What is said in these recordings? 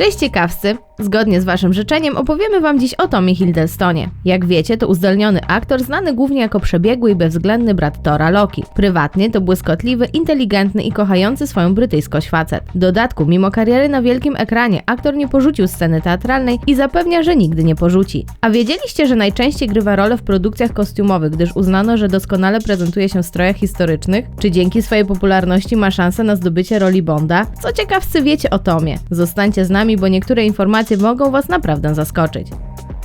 Cześć ciekawscy! Zgodnie z waszym życzeniem opowiemy wam dziś o Tomie Hiddlestonie. Jak wiecie, to uzdolniony aktor znany głównie jako przebiegły i bezwzględny brat Tora Loki. Prywatnie to błyskotliwy, inteligentny i kochający swoją brytyjskość facet. W dodatku, mimo kariery na wielkim ekranie, aktor nie porzucił sceny teatralnej i zapewnia, że nigdy nie porzuci. A wiedzieliście, że najczęściej grywa rolę w produkcjach kostiumowych, gdyż uznano, że doskonale prezentuje się w strojach historycznych? Czy dzięki swojej popularności ma szansę na zdobycie roli Bonda? Co ciekawcy wiecie o Tomie? Zostańcie z nami, bo niektóre informacje mogą Was naprawdę zaskoczyć.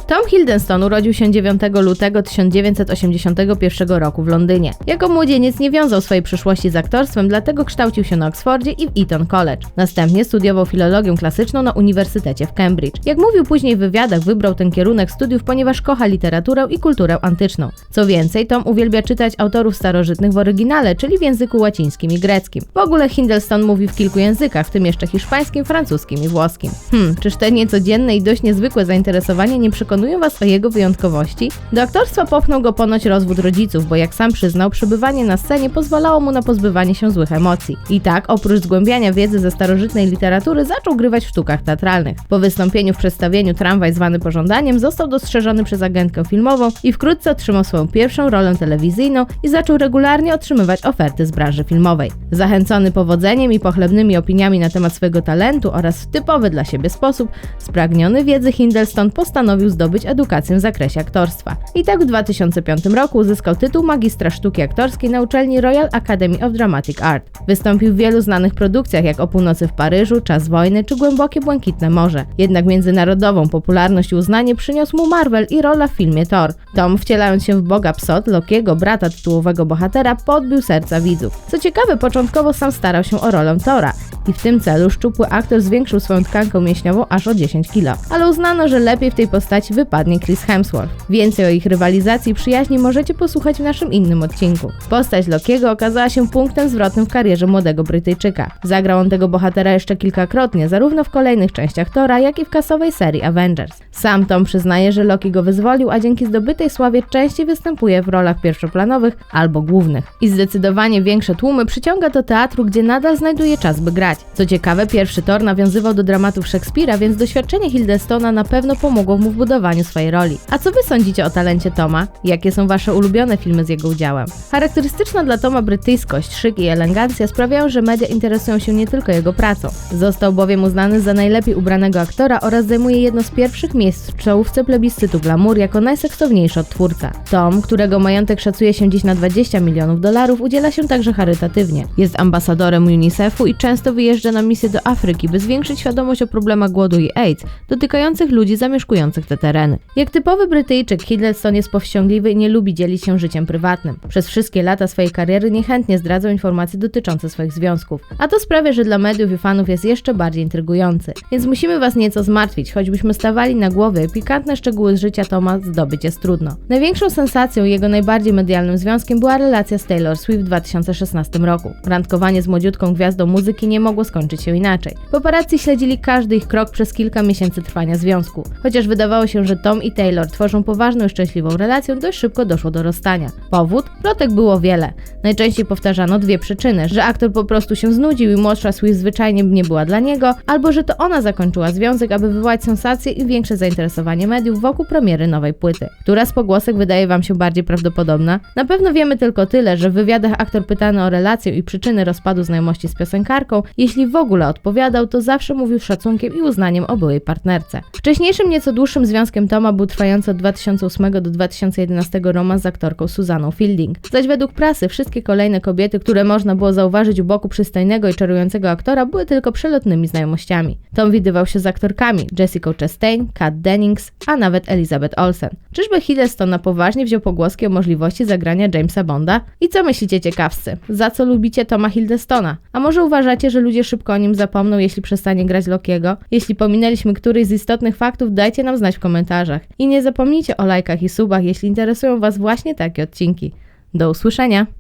Tom Hiddleston urodził się 9 lutego 1981 roku w Londynie. Jako młodzieniec nie wiązał swojej przyszłości z aktorstwem, dlatego kształcił się na Oksfordzie i w Eton College. Następnie studiował filologię klasyczną na Uniwersytecie w Cambridge. Jak mówił później w wywiadach, wybrał ten kierunek studiów, ponieważ kocha literaturę i kulturę antyczną. Co więcej, Tom uwielbia czytać autorów starożytnych w oryginale, czyli w języku łacińskim i greckim. W ogóle Hiddleston mówi w kilku językach, w tym jeszcze hiszpańskim, francuskim i włoskim. Hmm, czyż te niecodzienne i dość niezwykłe zainteresowania nie przekonują przekonują Was o jego wyjątkowości? Do aktorstwa popchnął go ponoć rozwód rodziców, bo jak sam przyznał, przebywanie na scenie pozwalało mu na pozbywanie się złych emocji. I tak, oprócz zgłębiania wiedzy ze starożytnej literatury, zaczął grywać w sztukach teatralnych. Po wystąpieniu w przedstawieniu Tramwaj zwany pożądaniem został dostrzeżony przez agentkę filmową i wkrótce otrzymał swoją pierwszą rolę telewizyjną i zaczął regularnie otrzymywać oferty z branży filmowej. Zachęcony powodzeniem i pochlebnymi opiniami na temat swojego talentu oraz w typowy dla siebie sposób, spragniony wiedzy Hindleston postanowił zdobyć zdobyć edukację w zakresie aktorstwa. I tak w 2005 roku uzyskał tytuł magistra sztuki aktorskiej na uczelni Royal Academy of Dramatic Art. Wystąpił w wielu znanych produkcjach jak O północy w Paryżu, Czas wojny czy Głębokie błękitne morze. Jednak międzynarodową popularność i uznanie przyniósł mu Marvel i rola w filmie Thor. Tom, wcielając się w boga Psot, Lokiego, brata tytułowego bohatera, podbił serca widzów. Co ciekawe, początkowo sam starał się o rolę Thora i w tym celu szczupły aktor zwiększył swoją tkankę mięśniową aż o 10 kg. Ale uznano, że lepiej w tej postaci wypadnie Chris Hemsworth. Więcej o ich rywalizacji i przyjaźni możecie posłuchać w naszym innym odcinku. Postać Lokiego okazała się punktem zwrotnym w karierze młodego Brytyjczyka. Zagrał on tego bohatera jeszcze kilkakrotnie, zarówno w kolejnych częściach Tora, jak i w kasowej serii Avengers. Sam Tom przyznaje, że Loki go wyzwolił, a dzięki zdobytej sławie częściej występuje w rolach pierwszoplanowych albo głównych. I zdecydowanie większe tłumy przyciąga do teatru, gdzie nadal znajduje czas, by grać. Co ciekawe, pierwszy Thor nawiązywał do dramatów Szekspira, więc doświadczenie Hildestona na pewno pomogło mu w budowaniu swojej roli. A co wy sądzicie o talencie Toma? Jakie są wasze ulubione filmy z jego udziałem? Charakterystyczna dla Toma brytyjskość, szyk i elegancja sprawiają, że media interesują się nie tylko jego pracą. Został bowiem uznany za najlepiej ubranego aktora oraz zajmuje jedno z pierwszych miejsc w czołówce plebiscytu Glamour jako najseksowniejszy odtwórca. Tom, którego majątek szacuje się dziś na 20 milionów dolarów, udziela się także charytatywnie. Jest ambasadorem UNICEF-u i często wyjeżdża na misje do Afryki, by zwiększyć świadomość o problemach głodu i AIDS dotykających ludzi zamieszkujących te tereny. Jak typowy Brytyjczyk, Hiddleston jest powściągliwy i nie lubi dzielić się życiem prywatnym. Przez wszystkie lata swojej kariery niechętnie zdradzał informacje dotyczące swoich związków, a to sprawia, że dla mediów i fanów jest jeszcze bardziej intrygujący. Więc musimy was nieco zmartwić, choćbyśmy stawali na głowy, pikantne szczegóły z życia Toma zdobyć jest trudno. Największą sensacją jego najbardziej medialnym związkiem była relacja z Taylor Swift w 2016 roku. Randkowanie z młodziutką gwiazdą muzyki nie mogło skończyć się inaczej. Paparazzi śledzili każdy ich krok przez kilka miesięcy trwania związku. Chociaż wydawało się, że Tom i Taylor tworzą poważną i szczęśliwą relację, dość szybko doszło do rozstania. Powód? Plotek było wiele. Najczęściej powtarzano dwie przyczyny, że aktor po prostu się znudził i młodsza Swift zwyczajnie nie była dla niego, albo że to ona zakończyła związek, aby wywołać sensację i większe zainteresowanie mediów wokół premiery nowej płyty. Która z pogłosek wydaje wam się bardziej prawdopodobna? Na pewno wiemy tylko tyle, że w wywiadach aktor pytany o relację i przyczyny rozpadu znajomości z piosenkarką, jeśli w ogóle odpowiadał, to zawsze mówił z szacunkiem i uznaniem o byłej partnerce. Wcześniejszym nieco dłuższym związkiem Toma był trwający od 2008 do 2011 romans z aktorką Suzaną Fielding. Zaś według prasy wszystkie kolejne kobiety, które można było zauważyć u boku przystojnego i czarującego aktora, były tylko przelotnymi znajomościami. Tom widywał się z aktorkami Jessica Chastain, Kat Dennings, a nawet Elizabeth Olsen. Czyżby Hiddleston na poważnie wziął pogłoski o możliwości zagrania Jamesa Bonda? I co myślicie ciekawscy? Za co lubicie Toma Hiddlestona? A może uważacie, że ludzie szybko o nim zapomną, jeśli przestanie grać Lokiego? Jeśli pominęliśmy któryś z istotnych faktów, dajcie nam znać w komentarzach. I nie zapomnijcie o lajkach i subach, jeśli interesują Was właśnie takie odcinki. Do usłyszenia!